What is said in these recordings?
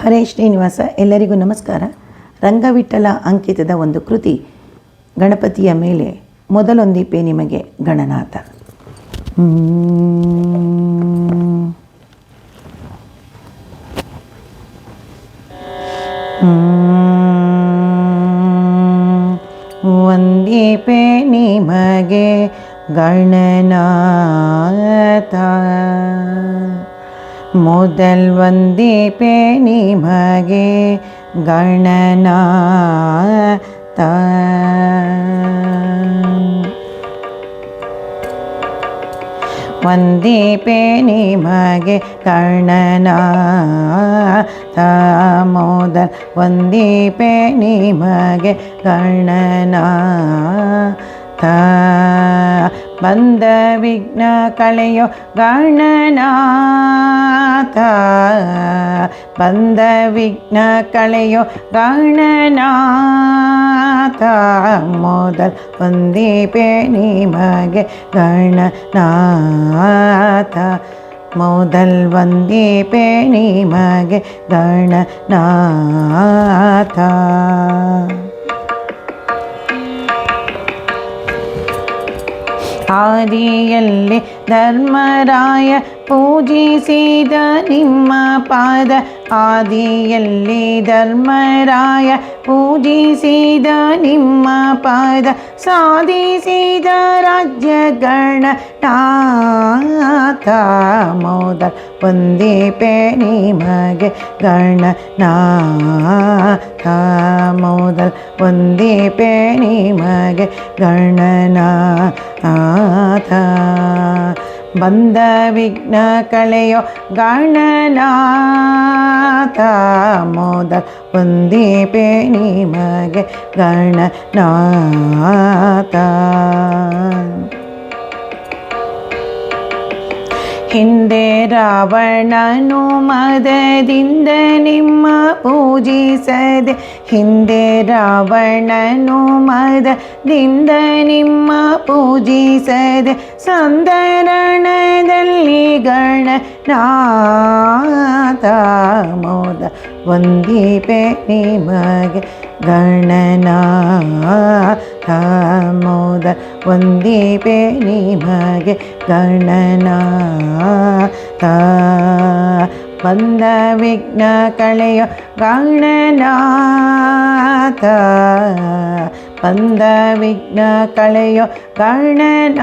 ಹರೇ ಶ್ರೀನಿವಾಸ, ಎಲ್ಲರಿಗೂ ನಮಸ್ಕಾರ. ರಂಗವಿಠಲ ಅಂಕಿತದ ಒಂದು ಕೃತಿ ಗಣಪತಿಯ ಮೇಲೆ ಮೊದಲೊಂದಿಪೆ ನಿಮಗೆ ಗಣನಾಥ. ಒಂದಿಪೆ ನಿಮಗೆ ಗಣನಾಥ. முதல் வந்தி பேணி மகே கணனா வந்தி பேணி மகே கணனா முதல் வந்தி பேணி மகே கணனா வந்த விக்ன கலையோ கணநாத வந்த விக்ன கலையோ கணநாத முதல் வந்தி பேணி மகே கணநாத முதல் வந்தி பேணி மகே கணநாத ആദിയല്ലേ ധർമ്മരായ ಪೂಜಿಸಿದ ನಿಮ್ಮ ಪಾದ ಆದಿಯಲ್ಲಿ ಧರ್ಮರಾಯ. ಪೂಜಿಸಿದ ನಿಮ್ಮ ಪಾದ ಸಾಧಿಸಿದ ರಾಜ್ಯ ಗಣನಾಥ ಮೋದ ಪೇ ನಿಮಗೆ ಗಣನಾಥ ಮೋದಲ್ ಪೇ ನಿಮಗೆ ಗಣನಾಥ ബന്ധവിഘ്നകളെയോ ഗണനാഥ മോദ വന്ദിപ്പേ നിമഗ ഗണനാതാ ಹಿಂದೆ ರಾವಣನು ಮದದಿಂದ ನಿಮ್ಮ ಪೂಜಿಸದೆ ಹಿಂದೆ ರಾವಣನು ಮದದಿಂದ ನಿಮ್ಮ ಪೂಜಿಸದೆ ಸಂದರಣದಲ್ಲಿ ಗಣನಾಥ ಮೋದ ಒಂದೀಪೆ ನಿಮಗೆ ಗಣನಾಥ ಮೋದ ಒಂದೀಪೆ ನಿಮಗೆ ಗಣನಾಥ ಬಂದ ವಿಘ್ನ ಕಳೆಯೋ ಗಣನಾಥ ಬಂದ ವಿಘ್ನ ಕಳೆಯೋ ಗಣನಾಥ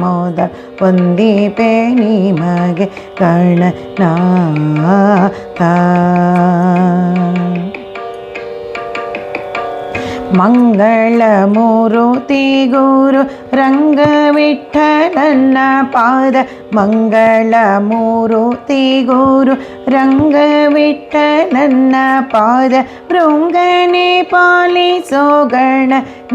ಮೋದ ಒಂದೀಪೆ ನಿಮಗೆ ಗಣನಾಥ ಮಂಗಳ ಮೂರುತಿ ಗುರು ರಂಗವಿಠಲನ್ನ ಪಾದ ಮಂಗಳ ಮೂರುತಿ ಗುರು ರಂಗವಿಠಲನ್ನ ಪಾದ ಭೃಂಗನೆ ಪಾಲಿಸೋ ಗಣನಾಥ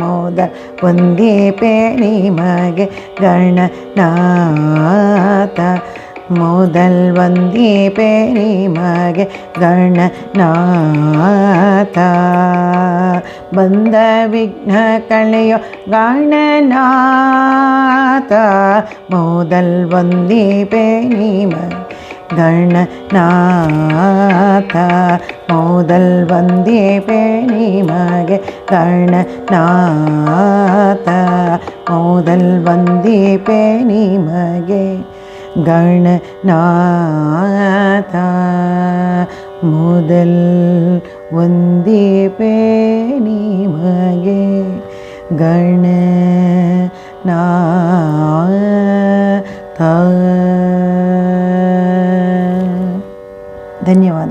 ಮೋದ ಒಂದೀಪೆ ನಿಮಗೆ ಗಣನಾಥ ಮೊದಲ್ ಒಂದೀಪೆ ನಿಮಗೆ ಗಣನಾಥ ಬಂದ ವಿಘ್ನ ಕಳೆಯೋ ಗಣನಾಥ ಮೊದಲ್ ಒಂದೀಪೆ ನಿಮಗೆ ಗಣನಾಥ ಮೊದಲ್ ಒಂದೀಪೆ ನಿಮಗೆ ಗಣನಾಥ ಮೊದಲ್ ಒಂದೀಪೆ ഗണനാഥ முதல் ஒந்தி பேணி மகே கண ധന്യവാദം